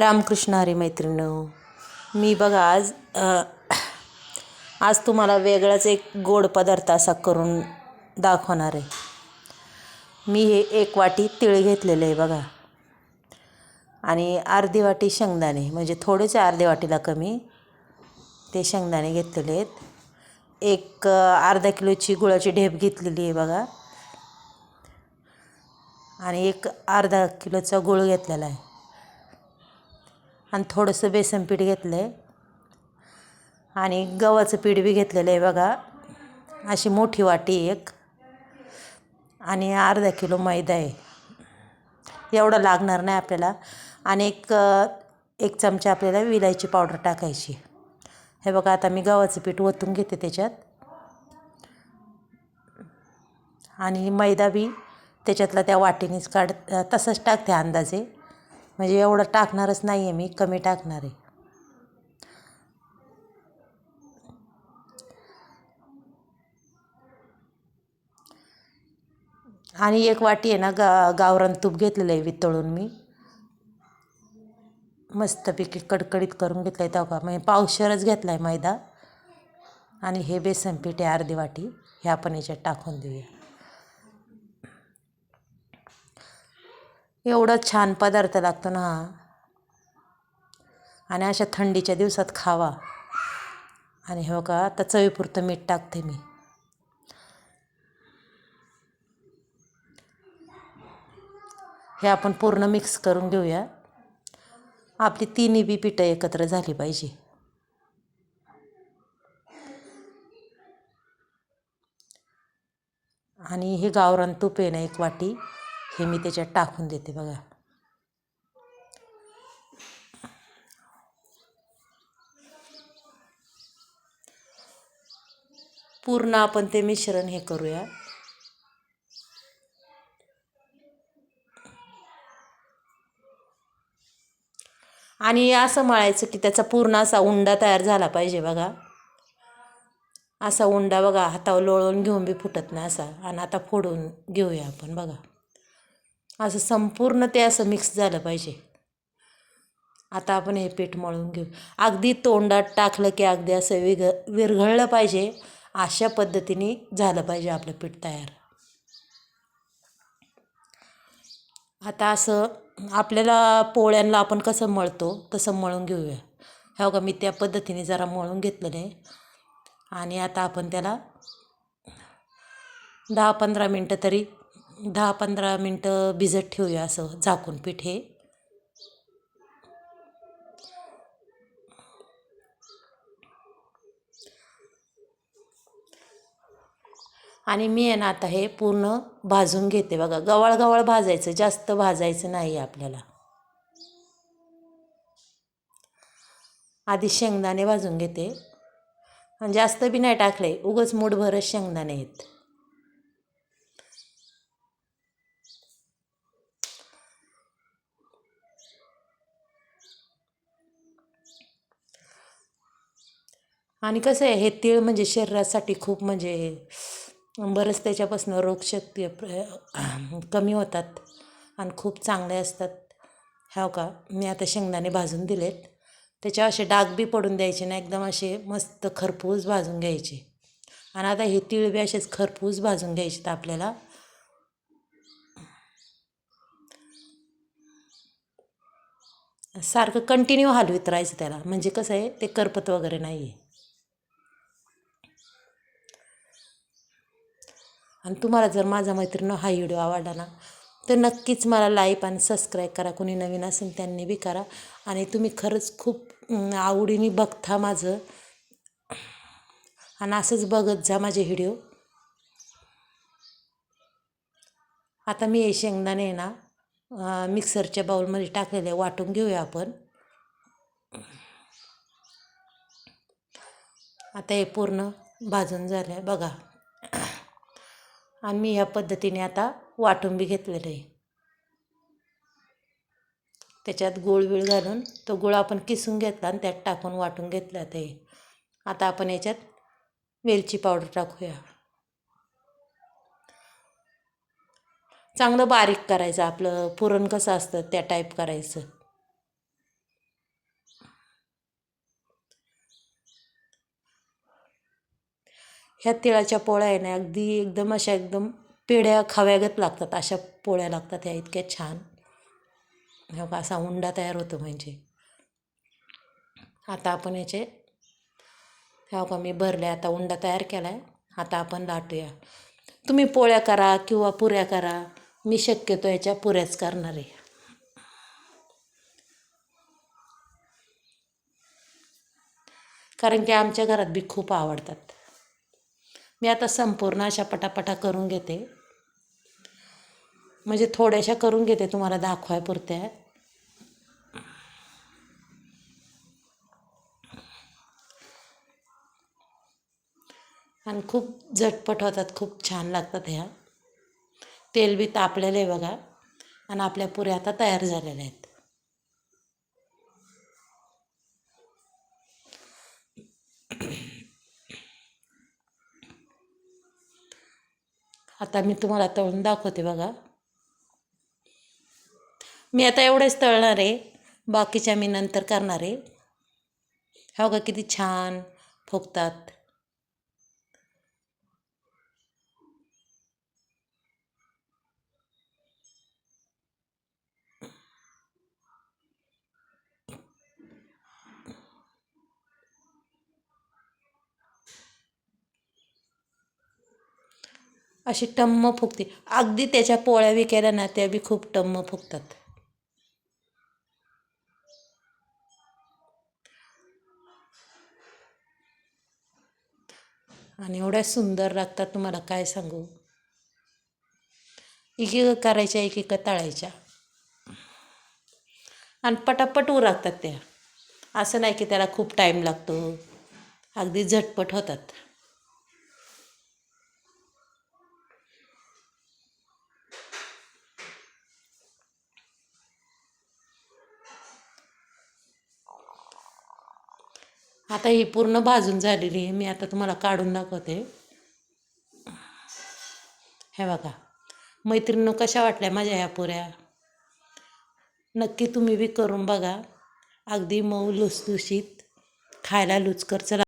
रामकृष्ण हरी मैत्रिणं मी बघा आज आज तुम्हाला वेगळाच एक गोड पदार्थ असा करून दाखवणार आहे. मी हे एक वाटी तिळ घेतलेलं आहे बघा. आणि अर्धी वाटी शेंगदाणे म्हणजे थोडेच अर्धे वाटीला कमी ते शेंगदाणे घेतलेले आहेत. एक अर्धा किलोची गुळाची ढेप घेतलेली आहे बघा. आणि एक अर्धा किलोचा गुळ घेतलेला आहे. आणि थोडंसं बेसन पीठ घेतलं आहे आणि गव्हाचं पीठ बी घेतलेलं आहे बघा. अशी मोठी वाटी एक. आणि अर्धा किलो मैदा आहे. एवढं लागणार नाही आपल्याला. आणि एक एक चमचा आपल्याला विलायची पावडर टाकायची. हे बघा आता मी गव्हाचं पीठ ओतून घेते त्याच्यात. आणि मैदा बी त्याच्यातला त्या वाटीनेच काढ तसंच टाकते अंदाजे. म्हणजे एवढं टाकणारच नाही आहे मी कमी टाकणार आहे. आणि एक वाटी आहे ना गा गावरान तूप घेतलेलं आहे वितळून मी. मस्तपैकी कडकडीत करून घेतलं आहे तेव्हा म्हणजे पावशरच घेतला आहे मैदा. आणि हे बेसन पीठ आहे अर्धी वाटी हे आपण याच्यात टाकून देऊया. एवढा छान पदार्थ लागतो ना. हा आणि अशा थंडीच्या दिवसात खावा. आणि हो का आता चवीपुरतं मीठ टाकते मी. हे आपण पूर्ण मिक्स करून घेऊया. आपली तिन्ही बी पिठं एकत्र झाली पाहिजे. आणि हे गावरान तूप आहे ना एक वाटी. हे मी त्याच्यात टाकून देते बघा. पूर्ण आपण ते मिश्रण हे करूया. आणि असं मळायचं की त्याचा पूर्ण असा उंडा तयार झाला पाहिजे बघा. असा उंडा बघा हातावर लोळून घेऊन बी फुटत नाही असा. आणि आता फोडून घेऊया आपण बघा. असं संपूर्ण ते असं मिक्स झालं पाहिजे. आता आपण हे पीठ मळून घेऊ. अगदी तोंडात टाकलं की अगदी असं विघ विरघळलं पाहिजे. अशा पद्धतीने झालं पाहिजे आपलं पीठ तयार. आता असं आपल्याला पोळ्यांना आपण कसं मळतो तसं मळून घेऊया. हो का मी त्या पद्धतीने जरा मळून घेतलेलं आहे. आणि आता आपण त्याला दहा पंधरा मिनटं तरी दहा पंधरा मिनटं भिजत ठेवूया असं झाकून पीठ हे. आणि मी आहे ना आता हे पूर्ण भाजून घेते बघा. गवाळ गवाळ भाजायचं जास्त भाजायचं नाही आपल्याला. आधी शेंगदाणे भाजून घेते. आणि जास्त बी नाही टाकले उगच मूठभरच शेंगदाणे आहेत. आणि कसं आहे हे तीळ म्हणजे शरीरासाठी खूप म्हणजे बरंच त्याच्यापासून रोगशक्ती प्र- कमी होतात आणि खूप चांगले असतात. हो का? मी आता शेंगदाणे भाजून दिलेत. त्याच्यावर असे डाग बी पडून द्यायचे ना एकदम असे मस्त खरपूस भाजून घ्यायचे. आणि आता हे तीळ बी असेच खरपूस भाजून घ्यायचे तर आपल्याला. सारखं कंटिन्यू हलवीत राहायचं त्याला. म्हणजे कसं आहे ते करपत वगैरे नाही आहे आणि तुम्हाला जर माझा मैत्रिणी हा व्हिडिओ आवडला ना तर नक्कीच मला लाईक आणि सबस्क्राईब करा. कोणी नवीन असेल त्यांनी बी करा. आणि तुम्ही खरंच खूप आवडीने बघता माझं. आणि असंच बघत जा माझे व्हिडिओ. आता मी हे शेंगदाणे ना मिक्सरच्या बाउलमध्ये टाकलेले वाटून घेऊया आपण. आता हे पूर्ण भाजून झालं आहे बघा. आणि मी ह्या पद्धतीने आता वाटून बी घेतलेलं आहे. त्याच्यात गोळ बिळ घालून तो गुळ आपण किसून घेतला आणि त्यात टाकून वाटून घेतला ते. आता आपण याच्यात वेलची पावडर टाकूया. चांगलं बारीक करायचं आपलं पुरण कसं असतं त्या टाईप करायचं. ह्या तिळाच्या पोळ्या आहे ना अगदी एकदम अशा एकदम पेढ्या खाव्यागत लागतात अशा पोळ्या लागतात ह्या इतक्या छान. हो का असा उंडा तयार होतो म्हणजे. आता आपण याचे हो का मी भरले आता उंडा तयार केला आहे आता आपण लाटूया. तुम्ही पोळ्या करा किंवा पुऱ्या करा मी शक्यतो याच्या पुऱ्याच करणार आहे. कारण की आमच्या घरात बी खूप आवडतात. मी आता संपूर्ण अशा पटापटा करून घेते. म्हणजे थोड्याशा करून घेते तुम्हाला दाखवाय पुरत्या आणि खूप झटपट होतात खूप छान लागतात ह्या. तेल बी तापलेलं आहे बघा. आणि आपल्या पुऱ्या आता तयार झालेल्या आहेत. आता मी तुम्हाला तळून दाखवते बघा. मी आता एवढेच तळणार आहे. बाकीच्या मी नंतर करणार आहे. हो का किती छान फुगतात. अशी टम्म फुगते. अगदी त्याच्या पोळ्या बी केल्या ना त्या बी खूप टम्म फुगतात. आणि एवढ्या सुंदर लागतात तुम्हाला काय सांगू? एक करायच्या एकीक तळायच्या. आणि पटापट उरकतात त्या. असं नाही की त्याला खूप टाईम लागतो. अगदी झटपट होतात. आता ही पूर्ण भाजून झालेली आहे. मी आता तुम्हाला काढून दाखवते. हे बघा. मैत्रिणी कशा वाटल्या माझ्या ह्या पुऱ्या? नक्की तुम्ही बी करून बघा. अगदी मऊ लुसलुशीत. खायला लुचकर. चला.